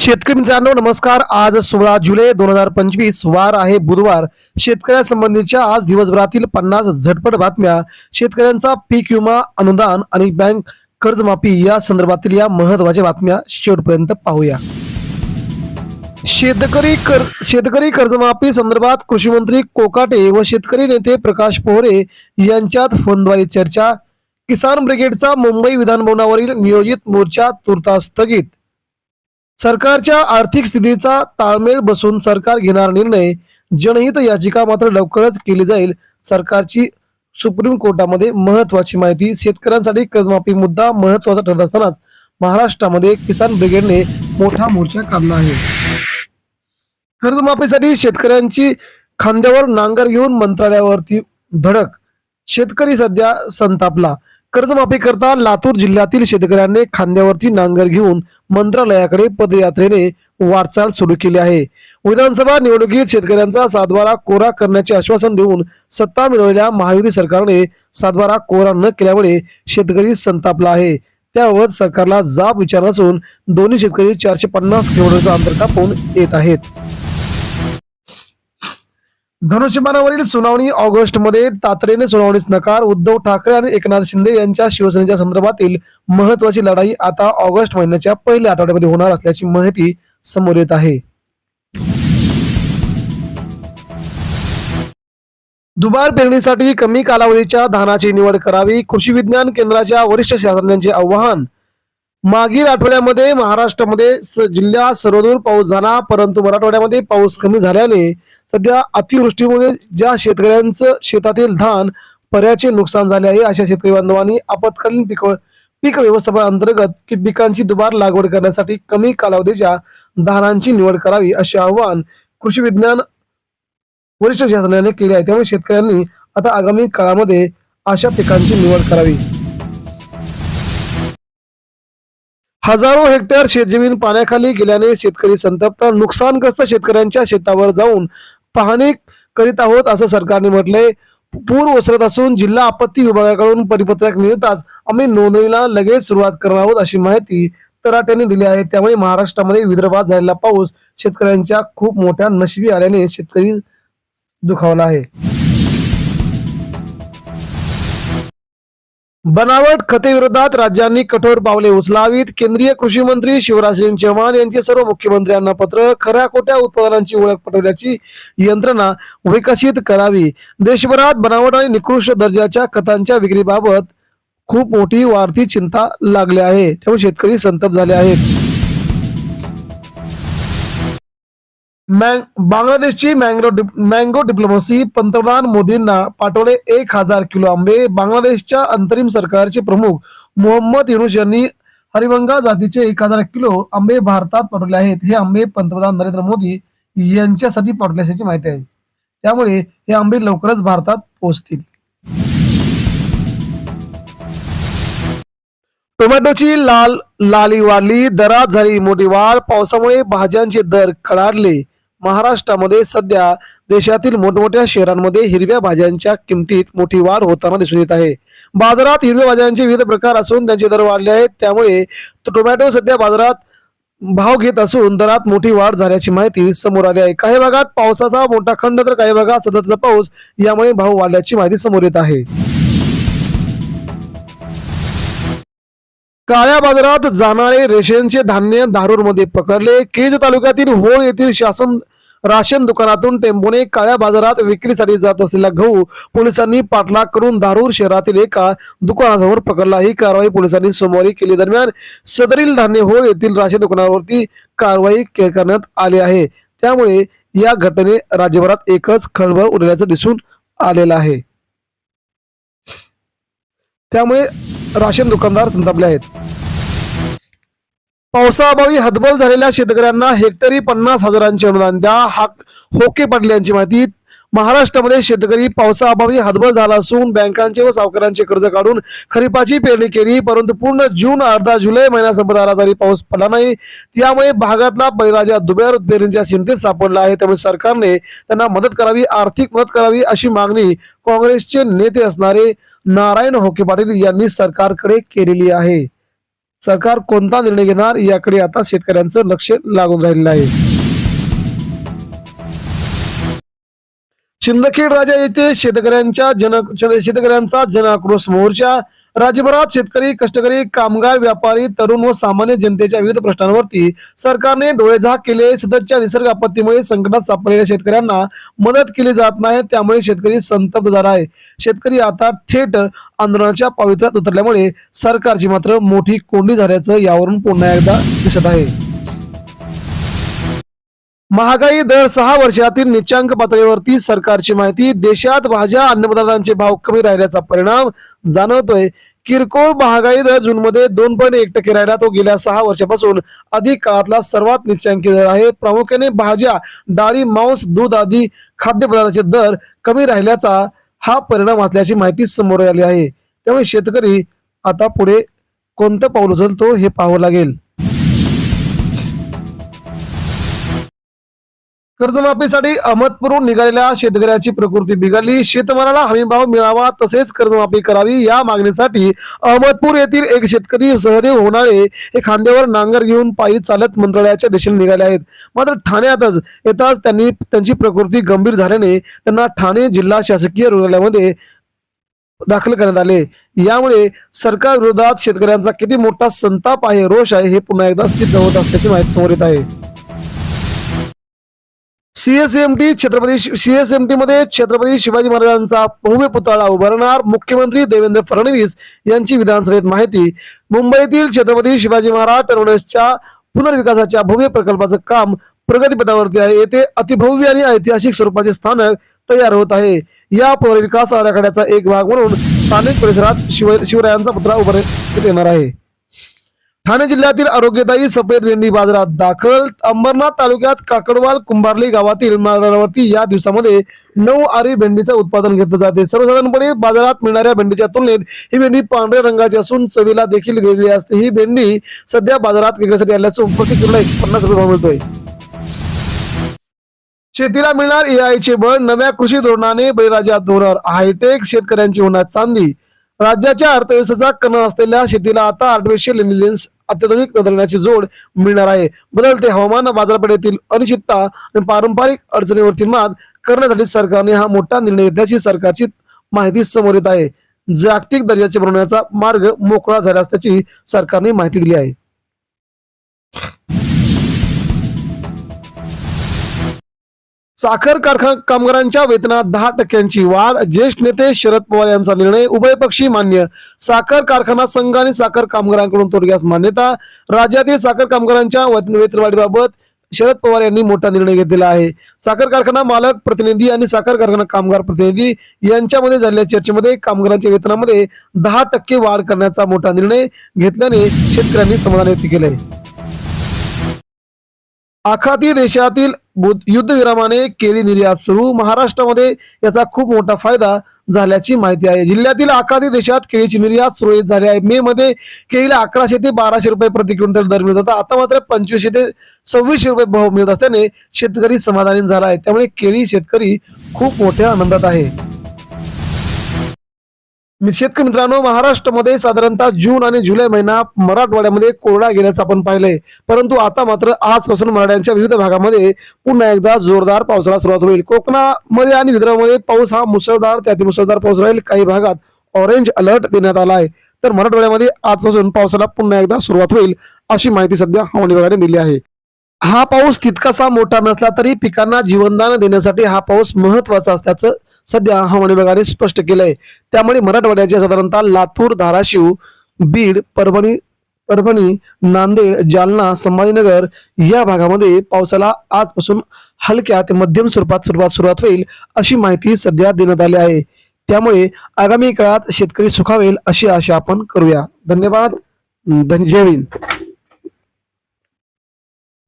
शेतकरी मित्रांनो नमस्कार. आज सोळा जुलै दोन हजार पंचवीस वार आहे बुधवार. शेतकऱ्यांसंबंधीच्या आज दिवसभरातील पन्नास झटपट बातम्या. शेतकऱ्यांचा पीक विमा अनुदान आणि बँक कर्जमाफी या संदर्भातील या महत्त्वाच्या बातम्या शेवटपर्यंत पाहूया. शेतकरी कर शेतकरी कर्जमाफी संदर्भात कृषी मंत्री कोकाटे व शेतकरी नेते प्रकाश पोहरे यांच्यात फोनद्वारे चर्चा. किसान ब्रिगेडचा मुंबई विधानभवनावरील नियोजित मोर्चा तुर्तास स्थगित. सरकारच्या आर्थिक स्थितीचा ताळमेळ बसून सरकार घेणार निर्णय जनहित याचिका मात्र लवकरच केली जाईल. सरकारची सुप्रीम कोर्टामध्ये महत्वाची माहिती शेतकऱ्यांसाठी कर्जमाफी मुद्दा महत्त्वाचा ठरत असतानाच महाराष्ट्रामध्ये किसान ब्रिगेडने मोठा मोर्चा काढला आहे. कर्जमाफीसाठी शेतकऱ्यांची खांद्यावर नांगर घेऊन मंत्रालयावरती धडक. शेतकरी सध्या संतापला. कर्जमाफी करता लातूर जिल्ह्यातील शेतकऱ्यांनी खांद्यावरती नांगर घेऊन मंत्रालयाकडे पदयात्रेने वाटचाल सुरू केली आहे. विधानसभा निवडणुकीत शेतकऱ्यांचा सातबारा कोरा करण्याचे आश्वासन देऊन सत्ता मिळवलेल्या महायुती सरकारने सातबारा कोरा न केल्यामुळे शेतकरी संतापला आहे. त्याबाबत सरकारला जाब विचार असून दोन्ही शेतकरी चारशे पन्नास किलोमीटरचा अंतर कापून येत आहेत. धनुष्यबाणावरील सुनावणी ऑगस्टमध्ये तातडीने सुनावणीस नकार उद्धव ठाकरे आणि एकनाथ शिंदे यांच्या शिवसेनेच्या संदर्भातील महत्वाची लढाई आता ऑगस्ट महिन्याच्या पहिल्या आठवड्यामध्ये होणार असल्याची माहिती समोर येत आहे. दुबार पेरणीसाठी कमी कालावधीच्या धानाची निवड करावी कृषी विज्ञान केंद्राच्या वरिष्ठ शास्त्रज्ञांचे आव्हान मागील आठवड्यामध्ये महाराष्ट्रामध्ये स- जिल्ह्यात सर्वदूर पाऊस झाला परंतु मराठवाड्यामध्ये पाऊस कमी झाल्याने सध्या अतिवृष्टीमुळे ज्या शेतकऱ्यांचं शेतातील धान पर्याचे नुकसान झाले आहे अशा शेतकरी बांधवांनी आपत्कालीन पीक पीक व्यवस्थापन अंतर्गत की पिकांची दुबार लागवड करण्यासाठी कमी कालावधीच्या धानांची निवड करावी असे आवाहन कृषी विज्ञान वरिष्ठ शासनाने केले आहे. त्यामुळे शेतकऱ्यांनी आता आगामी काळामध्ये अशा पिकांची निवड करावी. हजारो हेक्टर शेतजमीन पाण्याखाली गेल्याने शेतकरी संतप्त नुकसानग्रस्त शेतकऱ्यांच्या शेतावर जाऊन पाहणी करीत आहोत असं सरकारने म्हटलंय. पूर ओसरत असून जिल्हा आपत्ती विभागाकडून परिपत्रक मिळताच आम्ही नोंदणीला लगेच सुरुवात करणार आहोत अशी माहिती तराट्याने दिली आहे. त्यामुळे महाराष्ट्रामध्ये विदर्भात झालेला पाऊस शेतकऱ्यांच्या खूप मोठ्या नशिबी आल्याने शेतकरी दुखावला आहे. बनावट खते विरोधात राज्यांनी कठोर पावले उचलावीत. केंद्रीय कृषी मंत्री शिवराजसिंग चौहान यांचे सर्व मुख्यमंत्र्यांना पत्र खऱ्या खोट्या उत्पादनांची ओळख पटवण्याची यंत्रणा विकसित करावी. देशभरात बनावट आणि निकृष्ट दर्जाच्या खतांच्या विक्रीबाबत खूप मोठी वाढती चिंता लागली आहे. त्यामुळे शेतकरी संतप झाले आहेत. बांगलादेशची मँग्रो डिप- मँगो डिप्लोमसी पंतप्रधान मोदींना पाठवले एक हजार किलो आंबे. बांगलादेशच्या अंतरिम सरकारचे प्रमुख मोहम्मद युनुस यांनी हरिवंगा जातीचे एक हजार किलो आंबे भारतात पाठवले आहेत. हे आंबे पंतप्रधान नरेंद्र मोदी यांच्यासाठी पाठवले असल्याची माहिती आहे. त्यामुळे हे आंबे लवकरच भारतात पोहोचतील. टोमॅटोची लाल लाली वाढली. दरात झाली मोठी वाढ. पावसामुळे भाज्यांचे दर कडाडले महाराष्ट्रामध्ये सध्या देशातील मोठमोठ्या शहरांमध्ये हिरव्या भाज्यांच्या किमतीत मोठी वाढ होताना दिसून येत आहे. बाजारात हिरव्या भाज्यांचे विविध प्रकार असून त्यांचे दर वाढले आहेत. त्यामुळे टोमॅटो सध्या बाजारात भाव घेत असून दरात मोठी वाढ झाल्याची माहिती समोर आली आहे. काही भागात पावसाचा मोठा खंड तर काही भागात सततचा पाऊस यामुळे भाव वाढल्याची माहिती समोर येत आहे. काळ्या बाजारात जाणारे रेशनचे धान्य धारूरमध्ये पकडले. केज तालुक्यातील होळ येथील शासन राशन दुकानातून टेम्पोने काळ्या बाजारात विक्रीसाठी जात असलेला गहू पोलिसांनी पाठलाग करून धारूर शहरातील एका दुकानासमोर पकडला. ही कारवाई पोलिसांनी सोमवारी केली. दरम्यान सदरील धान्य होळ येथील राशन दुकानावरती कारवाई करण्यात आली आहे. त्यामुळे या घटने राज्यभरात एकच खळबळ उडल्याचं दिसून आलेलं आहे. त्यामुळे राशन दुकानदार संतापले आहेत. पावसाअभावी हतबल झालेल्या शेतकऱ्यांना हेक्टरी पन्नास हजारांचे अनुदान द्या हा होके पाटील यांची माहिती. महाराष्ट्रामध्ये शेतकरी पावसाअभावी हतबल झाला असून बँकांचे व सावकारांचे कर्ज काढून खरीपाची पेरणी केली परंतु पूर्ण जून अर्धा जुलै महिना संपत आला तरी पाऊस पडला नाही. त्यामुळे भागातला बैराजा दुबेर पेरणीच्या चिंतेत सापडला आहे. त्यामुळे सरकारने त्यांना मदत करावी आर्थिक मदत करावी अशी मागणी काँग्रेसचे नेते असणारे नारायण होके पाटील यांनी सरकारकडे केलेली आहे. सरकार कोणता निर्णय घेणार याकडे आता शेतकऱ्यांचं लक्ष लागून राहिलेलं आहे. शिंदखेड राजा येथे शेतकऱ्यांच्या जन शेतकऱ्यांचा जनाक्रोश मोर्चा राज्यभरात शेतकरी कष्टकरी कामगार व्यापारी तरुण व सामान्य जनतेच्या विविध प्रश्नांवरती सरकारने डोळेझाक केले. सततच्या निसर्ग आपत्तीमुळे संकटात सापडलेल्या शेतकऱ्यांना मदत केली जात नाही. त्यामुळे शेतकरी संतप्त झाला आहे. शेतकरी आता थेट आंदोलनाच्या पावित्र्यात उतरल्यामुळे सरकारची मात्र मोठी कोंडी झाल्याचं यावरून पुन्हा एकदा दिसत आहे. महागाई दर सहा वर्षातील निच्चांक पातळीवरती सरकारची माहिती देशात भाज्या अन्नपदार्थांचे भाव कमी राहिल्याचा परिणाम जाणवतोय. किरकोळ महागाई दर जून मध्ये दोन पॉईंट एक टक्के राहिला. तो गेल्या सहा वर्षापासून अधिक काळातला सर्वात निच्चांकी दर आहे. प्रामुख्याने भाज्या डाळी मांस दूध आदी खाद्यपदार्थाचे दर कमी राहिल्याचा हा परिणाम असल्याची माहिती समोर आली आहे. त्यामुळे शेतकरी आता पुढे कोणतं पाऊल उचलतो हे पाहावं लागेल. कर्जमाफीसाठी अहमदपूरहून निघालेल्या शेतकऱ्याची प्रकृती बिघडली. शेतमालाला हमीभाव मिळावा तसेच कर्जमाफी करावी या मागणीसाठी अहमदपूर येथील एक शेतकरी सहदेव होणारे हे खांद्यावर नांगर घेऊन पायी चालत मंत्रालयाच्या दिशेने निघाले आहेत. मात्र ठाण्यातच येताच त्यांनी त्यांची प्रकृती गंभीर झाल्याने त्यांना ठाणे जिल्हा शासकीय रुग्णालयामध्ये दाखल करण्यात आले. यामुळे सरकार विरोधात शेतकऱ्यांचा किती मोठा संताप आहे रोष आहे हे पुन्हा एकदा सिद्ध होत असल्याची माहिती समोर येत आहे. सीएसएमटी छत्रपती सीएसएमटी मध्ये छत्रपती शिवाजी महाराजांचा भव्य पुतळा उभारणार मुख्यमंत्री देवेंद्र फडणवीस यांची विधानसभेत माहिती. मुंबईतील छत्रपती शिवाजी महाराज टर्मिनसच्या पुनर्विकासाच्या भव्य प्रकल्पाचं काम प्रगतीपथावरती आहे. येथे अतिभव्य आणि ऐतिहासिक स्वरूपाचे स्थानक तयार होत आहे. या पुनर्विकास आराखड्याचा एक भाग म्हणून स्थानिक परिसरात शिव शिवरायांचा पुतळा उभारण्यात येणार आहे. ठाणे जिल्ह्यातील आरोग्यदायी सफेद भेंडी बाजारात दाखल. अंबरनाथ तालुक्यात काकडवाल कुंभारली गावातील मार्गावरती या दिवसामध्ये नऊ आरी भेंडीचं उत्पादन घेतलं जाते. सर्वसाधारणपणे बाजारात मिळणाऱ्या भेंडीच्या तुलनेत ही भेंडी पांढऱ्या रंगाची असून चवीला देखील वेगळी असते. ही भेंडी सध्या बाजारात विक्रीसाठी आल्याचं प्रति किलोला एकशे पन्नास रुपये मिळतोय. शेतीला मिळणार एआयचे बळ. नव्या कृषी धोरणाने बळीराजा धोरण हायटेक शेतकऱ्यांची होणार चांदी. राज्याच्या अर्थव्यवस्थेचा कणा असलेल्या शेतीला आता आर्टिफिशियल इंटेलिजन्स अत्याधुनिक तंत्रज्ञानाची जोड मिळणार आहे. बदलते हवामान बाजारपेठेतील अनिश्चितता आणि पारंपरिक अडचणीवरती मात करण्यासाठी सरकारने हा मोठा निर्णय घेतल्याची सरकारची माहिती समोर येत आहे. जागतिक दर्जाचे बनवण्याचा मार्ग मोकळा झाला असल्याची सरकारने माहिती दिली आहे. साखर कारखाना कामगारांच्या वेतनात दहा टक्क्यांची वाढ. ज्येष्ठ नेते शरद पवार यांचा निर्णय. उभयपक्षी मान्य. साखर कारखाना संघ आणि साखर कामगारांकडून तोडग्यास मान्यता. राज्यातील साखर कामगारांच्या वेतनवाढीबाबत शरद पवार यांनी मोठा निर्णय घेतलेला आहे. साखर कारखाना मालक प्रतिनिधी आणि साखर कारखाना कामगार प्रतिनिधी यांच्यामध्ये झालेल्या चर्चेमध्ये कामगारांच्या वेतनामध्ये दहा टक्के वाढ करण्याचा मोठा निर्णय घेतल्याने शेतकऱ्यांनी समाधान व्यक्त आहे आखाती देशातील युद्धविरामाने केली निर्यात सुरू. महाराष्ट्रामध्ये याचा खूप मोठा फायदा झाल्याची माहिती आहे. जिल्ह्यातील आखाती देशात केळीची निर्यात सुरळीत झाली आहे. मे मध्ये केळीला अकराशे ते बाराशे रुपये प्रति क्विंटल दर मिळत होता. आता मात्र पंचवीसशे ते सव्वीसशे रुपये भाव मिळत असल्याने शेतकरी समाधानी झाला आहे. त्यामुळे केळी शेतकरी खूप मोठ्या आनंदात आहे. शेतकरी मित्रांनो महाराष्ट्रामध्ये साधारणतः जून आणि जुलै महिना मराठवाड्यामध्ये कोरडा गेल्याचं आपण पाहिलंय. परंतु आता मात्र आजपासून मराठ्यांच्या विविध भागामध्ये पुन्हा एकदा जोरदार पावसाला सुरुवात होईल. कोकणामध्ये आणि विदर्भामध्ये पाऊस हा मुसळधार त्यातील मुसळधार पाऊस राहील. काही भागात ऑरेंज अलर्ट देण्यात आला आहे. तर मराठवाड्यामध्ये आजपासून पावसाला पुन्हा एकदा सुरुवात होईल अशी माहिती सध्या हवामान विभागाने दिली आहे. हा पाऊस तितकासा मोठा नसला तरी पिकांना जीवनदान देण्यासाठी हा पाऊस महत्त्वाचा असल्याचं सध्या हवामान विभागाने स्पष्ट केलंय. त्यामुळे मराठवाड्याचे साधारणतः लातूर धाराशिव बीड परभणी परभणी नांदेड जालना संभाजीनगर या भागामध्ये पावसाला आजपासून हलक्या ते मध्यम स्वरूपात सुरुवात सुरुवात होईल अशी माहिती सध्या देण्यात आली आहे. त्यामुळे आगामी काळात शेतकरी सुखावेल अशी आशा आपण करूया. धन्यवाद. धन जय हिंद.